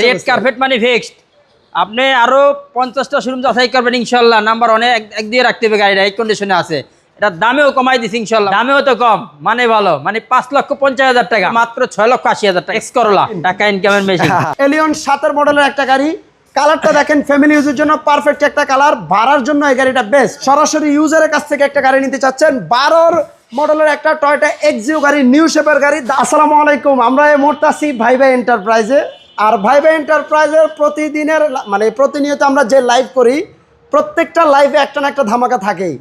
Red carpet মানে fixed আপনি আরও পঞ্চাশটা শোরুম যাচাই করবেন ইনশাল্লাহ নাম্বার অনেক এক- এক দিয়ে রাখতে হবে গাড়িটা এই কন্ডিশনে আছে। এটা দামেও কমাই দিছি ইনশাল্লাহ দামেও তো কম মানে ভালো মানে পাঁচ লক্ষ পঞ্চাশ হাজার টাকা। মাত্র ছয় লক্ষ আশি হাজার টাকা। এক্স করলা টাকা ইনকামের মেশিন এলিয়ন সাতের মডেলের একটা গাড়ি। কালারটা দেখেন ফ্যামিলি ইউজের জন্য পারফেক্ট একটা কালার ভাড়ার জন্য এই গাড়িটা বেস্ট সরাসরি ইউজারের কাছ থেকে একটা গাড়ি নিতে চাচ্ছেন। বারোর মডেলের একটা টয়টা এক্সিও গাড়ি নিউ শেপের গাড়ি। আসসালামু আলাইকুম আমরা এই মুহূর্তে আছি ভাই ভাই এন্টারপ্রাইজে আর ভাই ভাই এন্টারপ্রাইজের প্রতিদিনের মানে প্রতিনিয়ত আমরা যে লাইভ করি প্রত্যেকটা লাইভে একটা না একটা ধামাকা থাকেই।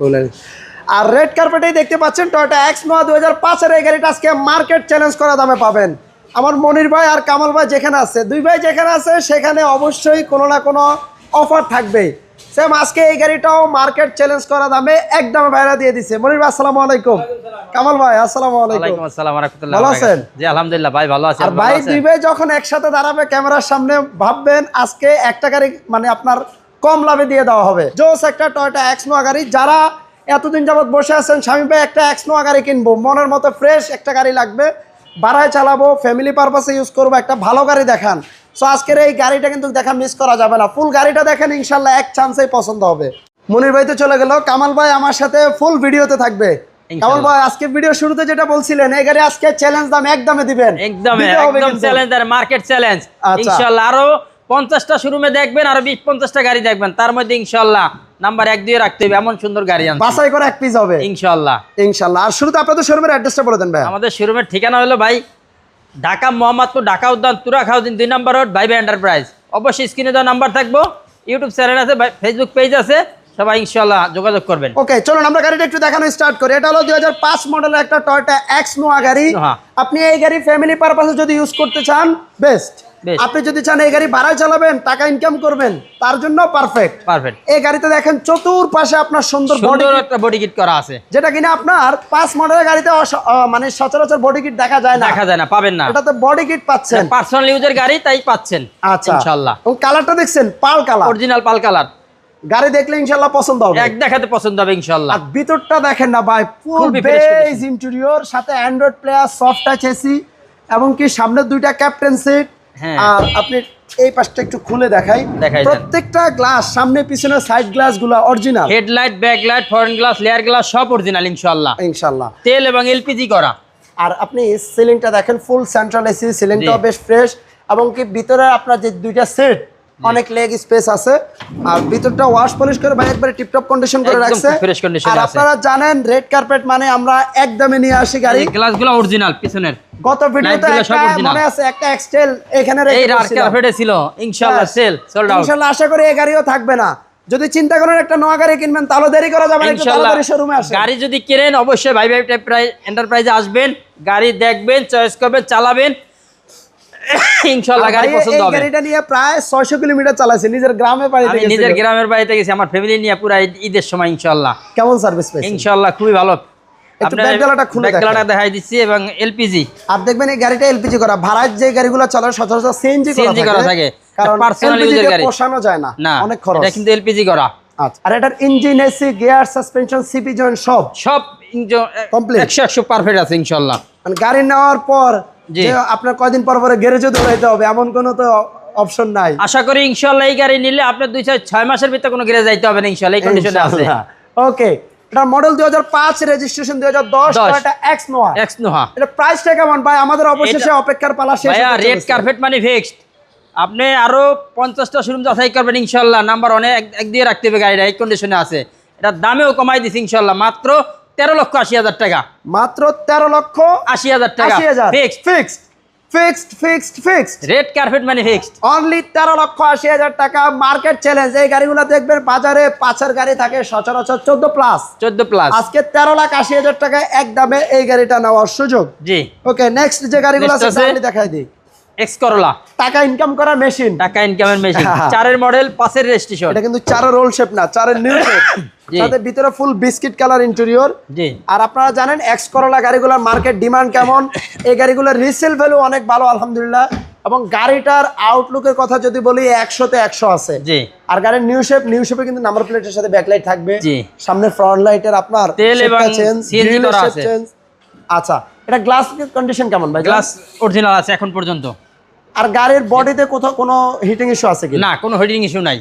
আর রেড কার্পেটেই দেখতে পাচ্ছেন টয়টা এক্স নোয়া দু হাজার পাঁচের এই গাড়িটা আজকে মার্কেট চ্যালেঞ্জ করা দামে পাবেন। আমার মনির ভাই আর কামাল ভাই যেখানে আছে দুই ভাই যেখানে আছে সেখানে অবশ্যই কোনো না কোনো অফার থাকবে সেম আজকে এই গাড়িটাও মার্কেট চ্যালেঞ্জ করা দামে একদমে বাইরে দিয়ে দিছে। মনির ভাই আসসালামু আলাইকুম। কামাল ভাই আসসালামু আলাইকুম। আসসালাম রাহমাতুল্লাহ ভালো আছেন? জি আলহামদুলিল্লাহ ভাই ভালো আছেন আর ভাই? দুই ভাই যখন একসাথে দাঁড়াবে ক্যামেরার সামনে ভাববেন আজকে একটা গাড়ি মানে আপনার কম লাভে দিয়ে দেওয়া হবে। জোস একটা টয়টা এক্স নোয়া গাড়ি। যারা এতদিন যাবত বসে আছেন স্বামী ভাই একটা এক্স নোয়া গাড়ি কিনবো। মনের মতো ফ্রেশ একটা গাড়ি লাগবে। বাড়ায় চালাবো ফ্যামিলি পারপাসে ইউজ করব একটা ভালো গাড়ি দেখান। সো আজকের এই গাড়িটা কিন্তু দেখা মিস করা যাবে না। ফুল গাড়িটা দেখেন ইনশাল্লাহ এক চান্সেই পছন্দ হবে। মনির ভাই তো চলে গেল। কামাল ভাই আমার সাথে ফুল ভিডিওতে থাকবে। কামাল ভাই আজকে ভিডিও শুরুতে যেটা বলছিলেন এই গাড়ি আজকে চ্যালেঞ্জ দাম একদমে দিবেন। একদম একদম চ্যালেঞ্জ আর মার্কেট চ্যালেঞ্জ আচ্ছা। আরও পঞ্চাশটা শোরুমে দেখবেন আরও বিশ পঞ্চাশটা গাড়ি দেখবেন। তার মধ্যে ইনশাল্লাহ নাম্বার এক দিয়ে রাখতে হবে। এমন সুন্দর গাড়ি আনছে। বাছাই করে এক পিস হবে। ইনশাল্লাহ। ইনশাল্লাহ। আর শুরুতে আপনাদের শোরুমের অ্যাড্রেসটা বলে দেন ভাই। আমাদের শোরুমের ঠিকানা হলো ভাই ঢাকা মোহাম্মদপুর ঢাকা উদ্যান তুরা হাউজিং দুই নম্বর রোড ভাই ভাই এন্টারপ্রাইজ অবশ্যই স্ক্রিনে দেওয়া নাম্বার থাকব ইউটিউব চ্যানেল আছে ফেসবুক পেজ আছে সবাই ইনশাল্লাহ যোগাযোগ করবেন ওকে চলুন আমরা গাড়িটা একটু দেখানো স্টার্ট করি এটা হলো দুই হাজার পাঁচ মডেলের একটা টয়টা এক্স নোয়া গাড়ি। আপনি এই গাড়ি ফ্যামিলি পারপাসে যদি ইউজ করতে চান বেস্ট. আপনি যদি চান এই গাড়ি ভাড়ায় চালাবেন টাকা ইনকাম করবেন তার জন্য পারফেক্ট পারফেক্ট এই গাড়িতে দেখেন চতুর্পাশে আপনার সুন্দর বডি একটা বডি কিট করা আছে। যেটা কিনা আপনার পাঁচ মডেলের গাড়িতে মানে সচরাচর বডি কিট দেখা যায় না। দেখা যায় না পাবেন না। এটাতে বডি কিট পাচ্ছেন। পার্সোনাল ইউজের গাড়ি তাই পাচ্ছেন আচ্ছা। ইনশাল্লাহ। এবং কালারটা দেখছেন pearl colour original pearl colour গাড়ি দেখলে ইনশাল্লাহ পছন্দ হবে। এক দেখাতে পছন্দ হবে ইনশাল্লাহ। আর ভিতরটা দেখেন না ভাই ফুল বেজ ইন্টেরিয়র সাথে android player soft touch AC এবং কি সামনের দুইটা ক্যাপ্টেন সিট। আর আপনি এই পাশটা একটু খুলে দেখাই। প্রত্যেকটা গ্লাস সামনে পিছনে side গ্লাসগুলা original headlight backlight foreign glass layer glass সব অরিজিনাল ইনশাল্লাহ ইনশাল্লাহ তেল এবং এলপিজি করা। আর আপনি সিলিংটা দেখেন ফুল সেন্ট্রাল এসি সিলিংটাও। বেশ ফ্রেশ এবং কি ভিতরে আপনার যে দুইটা সেট অনেক লেগ স্পেস আছে। আর ভিতরটা ওয়াশ পলিশ করে ভাই একবারে টিপটপ কন্ডিশন করে রাখছে। fresh condition আর আপনারা জানেন রেড কার্পেট মানে আমরা একদমে নিয়ে আসি গাড়ি। গ্লাসগুলো অরিজিনাল পিছনের। গত ভিডিওতে একটা মনে আছে একটা এক্সটেল এখানে রেখে এই বসছিলাম। কার্পেটে ছিল। ইনশাল্লাহ Yes. সেল সোল্ড আউট ইনশাল্লাহ আশা করি এই গাড়িও থাকবে না। যদি চিন্তা করেন একটা নোয়া গাড়ি কিনবেন তাহলে দেরি করা যাবে না একটু তাড়াতাড়ি শোরুমে আসেন। গাড়ি যদি কেনেন অবশ্যই ভাই ভাই এন্টারপ্রাইজে আসবেন গাড়ি দেখবেন চয়েস করবেন চালাবেন। ইনশাল্লাহ গাড়ি পছন্দ হবে। গাড়িটা নিয়ে প্রায় 600 কিলোমিটার চালাইছে নিজের গ্রামে বাড়িতে আমি নিজের গ্রামের বাড়িতে গেছি আমার ফ্যামিলি নিয়ে পুরো ঈদের সময় ইনশাল্লাহ। কেমন সার্ভিস পেয়েছেন? ইনশাল্লাহ খুবই ভালো। একটু ব্যাকডালাটা খুলে ব্যাকডালাটা দেখাই দিচ্ছি এবং এলপিজি আর দেখবেন এই গাড়িটা এলপিজি করা ভাড়ার যে গাড়িগুলো চলে সচরাচর সিএনজি করা থাকে। কারণ Personal LPG গাড়ি। পোষানো যায় না না অনেক খরচ। এটা কিন্তু এলপিজি করা। আর এটার engine AC gear suspension CP joint সব। সব পারফেক্ট আছে মানে গাড়ি নেওয়ার পর। যে আপনার কয়দিন পর পরে গ্যারেজে দৌড়াইতে হবে এমন কোনো তো অপশন নাই। আশা করি ইনশাল্লাহ এই গাড়ি নিলে আপনার দুই চার ছয় মাসের ভিতরে কোনো গ্যারেজ যাইতে হবে না ইনশাল্লাহ এই কন্ডিশনে আছে। ওকে এটা মডেল দুই হাজার পাঁচ রেজিস্ট্রেশন দুই হাজার দশ দশ। এক্স নোয়া এক্স নোহা এটা প্রাইসটা কেমন ভাই? আমাদের অবশেষে অপেক্ষার পালা শেষ ভাইয়া রেড কার্পেট মানে ফিক্সড আপনি আরও পঞ্চাশটা শোরুম যাচাই করবেন ইনশাল্লাহ নাম্বার অনেক এক- দিয়ে রাখতে হবে গাড়িটা এই কন্ডিশনে আছে। এটা দামেও কমাই দিছি মাত্র তেরো লক্ষ আশি হাজার টাকা। মাত্র তেরো লক্ষ আশি হাজার টাকা। Fixed fixed fixed fixed fixed red carpet মানে ফিক্সড অনলি তেরো লক্ষ আশি হাজার টাকা। মার্কেট চ্যালেঞ্জ এই গাড়িগুলো দেখবেন বাজারে পাঁচের গাড়ি থাকে সচরাচর চোদ্দ প্লাস চোদ্দ প্লাস আজকে তেরো লাখ আশি হাজার টাকায় এক দামে এই গাড়িটা নেওয়ার সুযোগ। জি। ওকে নেক্সট যে গাড়িগুলো আছে- দেখাই দিই। এক্স করলা টাকা ইনকাম মেশিন টাকা ইনকামের মেশিন চারের মডেল পাঁচের রেজিস্ট্রেশন এটা কিন্তু চারের রোল শেপ না চারের নিউ শেপ তাদের ভিতরে ফুল বিস্কিট কালার ইন্টেরিয়র আর আপনারা জানেন এক্স করোলা গাড়িগুলোর মার্কেট ডিমান্ড কেমন? এই গাড়িগুলোর রিসেল ভ্যালু অনেক ভালো আলহামদুলিল্লাহ। এবং গাড়িটার আউটলুকের কথা যদি বলি একশোতে একশো আছে। আর গাড়ির নিউ শেপ নিউ শেপে কিন্তু নাম্বার প্লেটের সাথে ব্যাকলাইট থাকবে। সামনে ফ্রন্ট লাইটের আপনার তেল এবং। আচ্ছা এটা গ্লাস কন্ডিশন কেমন ভাই? গ্লাস অরিজিনাল আছে এখন পর্যন্ত। আর গাড়ির বডিতে কোথাও কোনো হিটিং ইস্যু আছে কি না কোনো হিটিং ইস্যু নাই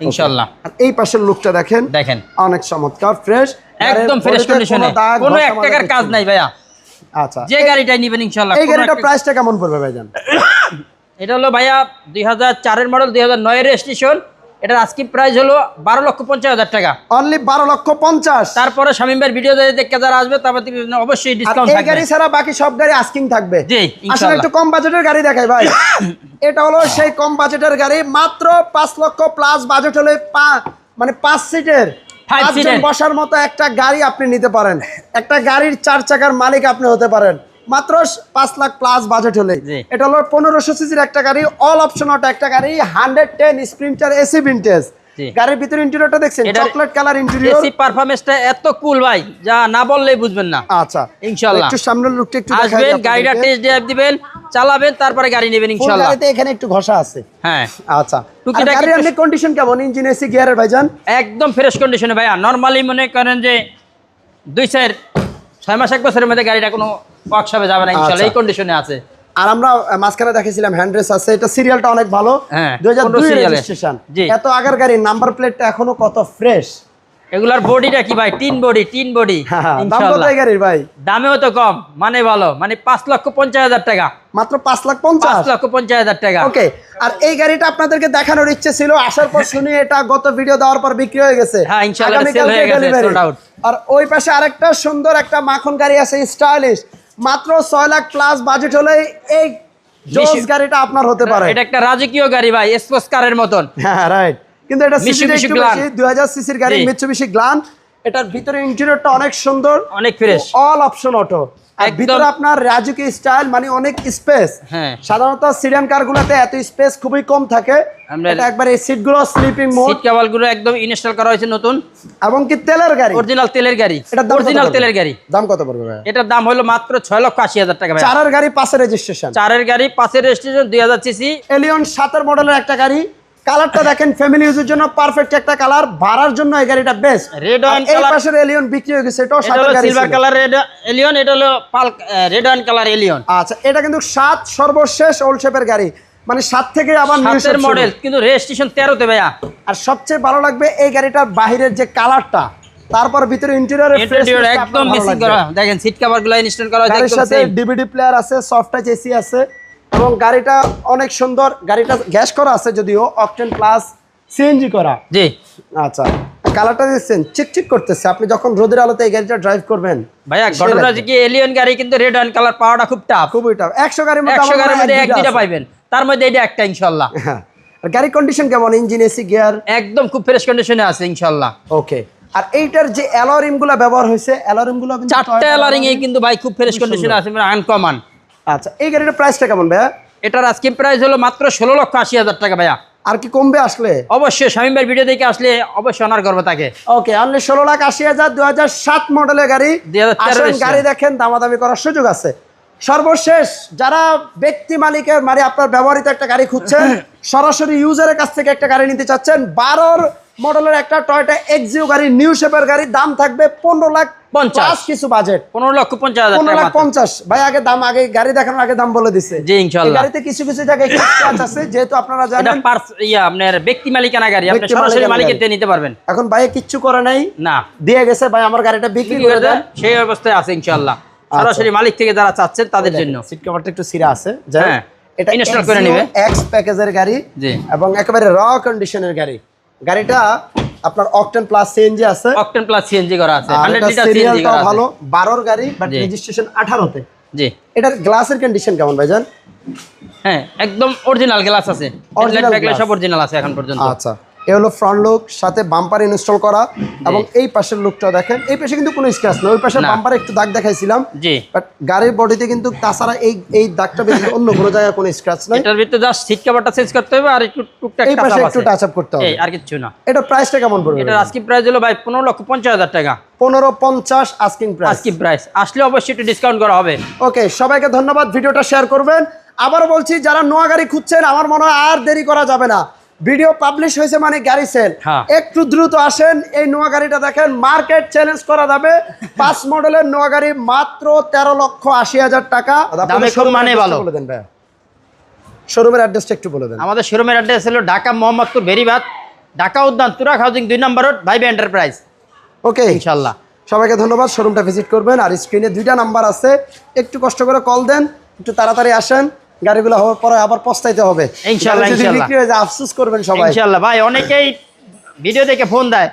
ইনশাল্লাহ। আর এই পাশের লুকটা দেখেন? দেখেন। অনেক চমৎকার ফ্রেশ একদম ফ্রেশ কন্ডিশনে কোনো এক টাকার কাজ নাই ভাইয়া। আচ্ছা যে গাড়িটাই নিবেন ইনশাল্লাহ এই গাড়িটা প্রাইসটা কেমন পড়বে ভাইজান? এটা হলো ভাইয়া দুই হাজার চারের মডেল দুই হাজার নয়ের রেজিস্ট্রেশন এটার আজকে প্রাইস হলো বারো লক্ষ পঞ্চাশ হাজার টাকা। অনলি বারো লক্ষ পঞ্চাশ। তারপরে শামীম ভাইয়ের ভিডিও দেখে যারা আসবে তারপর অবশ্যই ডিসকাউন্ট এই গাড়ি ছাড়া বাকি সব গাড়ি আস্কিং থাকবে। জি, আসলে একটু কম বাজেটের গাড়ি দেখাই ভাই। এটা হলো সেই কম বাজেটের গাড়ি মাত্র পাঁচ লক্ষ প্লাস বাজেট হলে মানে পাঁচ সিটের পাঁচজন বসার মতো একটা গাড়ি আপনি নিতে পারেন। একটা গাড়ির চার চাকার মালিক আপনি হতে পারেন। মাত্র পাঁচ লাখ প্লাস বাজেট হলে। এটা হলো পনেরোশো সিসির একটা গাড়ি অল অপশন অটো একটা গাড়ি hundred ten sprinter AC vintage গাড়ির ভিতরে ইন্টেরিয়রটা দেখছেন চকলেট কালার ইন্টেরিয়র এসি পারফরমেন্সটা এত কুল ভাই যা না বললেই বুঝবেন না। আচ্ছা ইনশাআল্লাহ। একটু সামনের লুকটা একটু আসবেন গাড়িটা টেস্ট ড্রাইভ দিবেন চালাবেন তারপরে গাড়ি নেবেন ফুল ইনশাল্লাহ গাড়িতে এখানে একটু ঘষা আছে। হ্যাঁ। আচ্ছা গাড়ির একটু- কন্ডিশন কেমন? ইঞ্জিন এসি গিয়ারের ভাইজান? একদম ফ্রেশ কন্ডিশনে ভাইয়া। নর্মালি মনে করেন যে দুই চার ছয় মাস এক বছরের মধ্যে গাড়িটা কোনো ওয়ার্কশপে যাবে না ইনশাল্লাহ এই আচ্ছা। কন্ডিশনে আছে। আর আমরা মাঝখানে দেখেছিলাম হ্যান্ড রেস আছে এটা সিরিয়ালটা অনেক ভালো। হ্যাঁ, দুই হাজার দুই রেজিস্ট্রেশন। এত আগের গাড়ির নাম্বার প্লেটটা এখনও কত ফ্রেশ এগুলার বডিটা কি ভাই? তিন বডি তিন বডি দাম কত এই গাড়ির ভাই? দামেও তো কম মানে ভালো মানে পাঁচ লক্ষ পঞ্চাশ হাজার টাকা। মাত্র পাঁচ লাখ পঞ্চাশ? লক্ষ পঞ্চাশ হাজার টাকা। ওকে আর এই গাড়িটা আপনাদেরকে দেখানোর ইচ্ছে ছিল আসার পর শুনি এটা গত ভিডিও দেওয়ার পর বিক্রি হয়ে গেছে। হ্যাঁ, ইনশাআল্লাহ হয়ে আর ওই পাশে আরেকটা সুন্দর একটা মাখন গাড়ি আছে স্টাইলিশ মাত্র ছয় লাখ প্লাস বাজেট হলে এই জোস গাড়িটা আপনার হতে পারে। এটা একটা রাজকীয় গাড়ি ভাই স্পোর্টস কারের মতন। হ্যাঁ রাইট কিন্তু এটা সিসি Mitsubishi হাজার 2000 সিসির গাড়ি। বেশি গ্লান এটার ভিতরে ইন্টেরিয়রটা অনেক সুন্দর অনেক ফ্রেশ অল অপশন অটো আর ভিতরে আপনার রাজুকি স্টাইল মানে অনেক স্পেস হ্যাঁ। সাধারণত সিরিয়ান কারগুলোতে এত স্পেস খুবই কম থাকে। এটা একবার এই সিটগুলো স্লিপিং মোড সিট কেবলগুলো একদম ইনস্টল করা হয়েছে নতুন। এবং কি তেলের গাড়ি? অরিজিনাল তেলের গাড়ি। এটা অরিজিনাল তেলের গাড়ি। দাম কত পড়বে ভাই এটার দাম হলো মাত্র ছয় লক্ষ আশি হাজার টাকা ভাই চারের গাড়ি পাশে রেজিস্ট্রেশন চারের গাড়ি পাশের রেজিস্ট্রেশন দুই হাজার সিসি এলিয়ন সাতের মডেলের একটা গাড়ি। কালারটা দেখেন ফ্যামিলি ইউজের জন্য পারফেক্ট একটা কালার ভাড়ার জন্য এই গাড়িটা বেস্ট Red wine এই পাশের এলিয়ন বিক্রি হয়ে গেছে এটাও হলো গাড়ি সিলভার কালার রেড এলিয়ন এটা হলো pearl red wine colour Allion আচ্ছা এটা কিন্তু সাত সর্বশেষ ওল্ড শেপের গাড়ি। মানে সাত থেকে আবার নিউ সাতের মডেল কিন্তু রেজিস্ট্রেশন তেরোতে ভাইয়া। আর সবচেয়ে ভালো লাগবে এই গাড়িটার বাহিরের যে কালারটা তারপর ভিতরে ইন্টেরিয়র ইন্টেরিয়র একদম মিসিং করা। দেখেন সিট কভারগুলো ইনস্টল করা গাড়ির একদম সাথে ডিভিডি প্লেয়ার আছে সফট টাচ এসি আছে। এবং গাড়িটা অনেক সুন্দর। গাড়িটা গ্যাস করা আছে যদিও অকটেন প্লাস সিএনজি করা। জি। আচ্ছা কালারটা দিচ্ছেন চিকচিক করতেছে। আপনি যখন রোদের আলোতে এই গাড়িটা ড্রাইভ করবেন ভাইয়া ঘটনা। হচ্ছে কি এলিয়ন গাড়ি কিন্তু রেড ওয়াইন কালার পাওয়াটা খুব টাফ খুবই টাফ একশো গাড়ির মধ্যে একশো আমার গাড়ির মধ্যে এক দুইটা পাইবেন। তার মধ্যে এটা একটা ইনশাল্লাহ। হ্যাঁ আর গাড়ির কন্ডিশন কেমন? ইঞ্জিন এসি গিয়ার একদম খুব ফ্রেশ কন্ডিশনে আছে ইনশাল্লাহ। ওকে আর এইটার যে অ্যালোরিমগুলো ব্যবহার হয়েছে অ্যালোরিমগুলো কিন্তু চারটা Toyota এলারিং এ কিন্তু ভাই খুব ফ্রেশ কন্ডিশনে আছে মানে আনকমন আচ্ছা এই গাড়িটার প্রাইসটা কেমন ভাইয়া? এটার আজকে প্রাইস হলো মাত্র ষোলো লক্ষ আশি হাজার টাকা ভাইয়া। আর কি কমবে আসলে? অবশ্যই স্বামী ভাই ভিডিও দেখে আসলে অবশ্যই অনার করব তাকে। ওকে অনলি ষোলো লাখ আশি হাজার দু হাজার সাত মডেলের গাড়ি। 2013 আসেন registration। গাড়ি দেখেন দামাদামি করার সুযোগ আছে। সর্বশেষ যারা ব্যক্তি মালিকের মানে আপনার ব্যবহৃত একটা গাড়ি খুঁজছেন সরাসরি ইউজারের কাছ থেকে একটা গাড়ি নিতে চাচ্ছেন বারোর মডেলের একটা টয়টা এক্সিও গাড়ি নিউ শেপের গাড়ি দাম থাকবে পনেরো লাখ পঞ্চাশ। কিছু বাজেট পনেরো লক্ষ পঞ্চাশ হাজার পনেরো লাখ পঞ্চাশ। ভাই আগে দাম আগে গাড়ি দেখানোর আগে দাম বলে দিছে। জি, ইনশাল্লাহ। গাড়িতে কিছু কিছু জায়গায় একটু আছে যেহেতু আপনারা জানেন পার্স ইয়া আপনার ব্যক্তি মালিকানা গাড়ি। আপনি সরাসরি মালিকের দিয়ে নিতে পারবেন। এখন ভাই কিচ্ছু করে নাই। না। দিয়ে গেছে ভাই আমার গাড়িটা বিক্রি করে দেন। সেই অবস্থায় আছে ইনশাল্লাহ আচ্ছা। সরাসরি মালিক থেকে যারা চাচ্ছেন তাদের জন্য। সিট কভারটা একটু সিরা আছে। হ্যাঁ, এটা install করে নিবে। এক্স প্যাকেজের গাড়ি জি। এবং একেবারে র কন্ডিশনের গাড়ি। গাড়িটা আপনার অকটেন প্লাস সিএনজি আছে। অকটেন প্লাস সিএনজি করা আছে। আর 100 লিটার সিএনজি করা ভালো 12 এর গাড়ি বাট রেজিস্ট্রেশন 18 তে জি। এটার গ্লাসের কন্ডিশন কেমন ভাইজান? হ্যাঁ একদম অরিজিনাল গ্লাস আছে। অরিজিনাল গ্লাস সব অরিজিনাল আছে এখন পর্যন্ত। আচ্ছা। এ হলো ফ্রন্ট লুক সাথে বাম্পার ইনস্টল করা এবং এই পাশের লুকটা দেখেন এই পাশে কিন্তু কোনো স্ক্র্যাচ নেই ওই পাশে। বাম্পারে একটু দাগ দেখাইছিলাম জি। বাট গাড়ির বডিতে কিন্তু তাছাড়া এই এই দাগটা বেশি অন্য কোনো জায়গায় কোনো স্ক্র্যাচ নাই। এটার ভিতরে জাস্ট সিট কভারটা চেঞ্জ করতে হবে আর একটু টুকটাক এই পাশে একটু টাচ আপ করতে হবে। এই আর কিছু না। এটা প্রাইসটা কেমন পড়বে? এটার আজকে প্রাইস হলো ভাই পনেরো লক্ষ পঞ্চাশ হাজার টাকা। পনেরো পঞ্চাশ আস্কিং প্রাইস আজকে প্রাইস আসলে অবশ্যই একটু ডিসকাউন্ট করা হবে। ওকে সবাইকে ধন্যবাদ ভিডিওটা শেয়ার করবেন। আবারও বলছি যারা নোয়া গাড়ি খুঁজছেন আমার মনে হয় আর দেরি করা যাবে না। ভিডিও পাবলিশ হয়েছে মানে গাড়ি সেল হ্যাঁ। একটু দ্রুত আসেন এই নোয়া গাড়িটা দেখেন মার্কেট চ্যালেঞ্জ করা যাবে। পাঁচ মডেলের নোয়া গাড়ি মাত্র তেরো লক্ষ আশি হাজার টাকা। মানে ভালো। টা বলে দেন ভাইয়া। শোরুমের অ্যাড্রেসটা একটু বলে দেন। আমাদের শোরুমের অ্যাড্রেস হলো ঢাকা মোহাম্মদপুর বেরিবাদ ঢাকা উদ্যান তুরাক হাউজিং দুই নম্বর রোড ভাইবে এন্টারপ্রাইজ ওকে ইনশাল্লাহ সবাইকে ধন্যবাদ শোরুমটা ভিজিট করবেন। আর স্ক্রিনে দুইটা নাম্বার আছে। একটু কষ্ট করে কল দেন একটু তাড়াতাড়ি আসেন। গাড়িগুলো হওয়ার পরে আবার পস্তাইতে হবে। যদি ইনশাল্লাহ। বিক্রি হয়ে যায় আফসোস করবেন সবাই। ইনশাল্লাহ। ভাই অনেকেই ভিডিও দেখে ফোন দেয়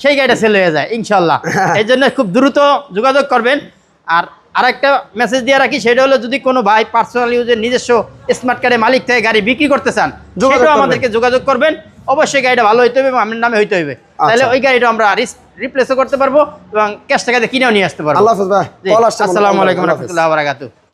সেই গাড়িটা সেল হয়ে যায় ইনশাল্লাহ। এই জন্য খুব দ্রুত যোগাযোগ করবেন। আর আরেকটা মেসেজ দিয়ে রাখি সেটা হলো যদি কোনো ভাই পার্সোনাল ইউজের নিজস্ব স্মার্ট কার্ডের মালিক থেকে গাড়ি বিক্রি করতে চান যোগাযোগ সেটাও আমাদেরকে যোগাযোগ করবেন। অবশ্যই গাড়িটা ভালো হইতে হবে এবং আমার নামে হইতে হবে। তাহলে আচ্ছা। ওই গাড়িটা আমরা রিপ্লেসও করতে পারব এবং ক্যাশ টাকাতে কিনেও নিয়ে আসতে পারব। আল্লাহ। আসসালামু আলাইকুম রহমতুল্লাহ বারাকাতু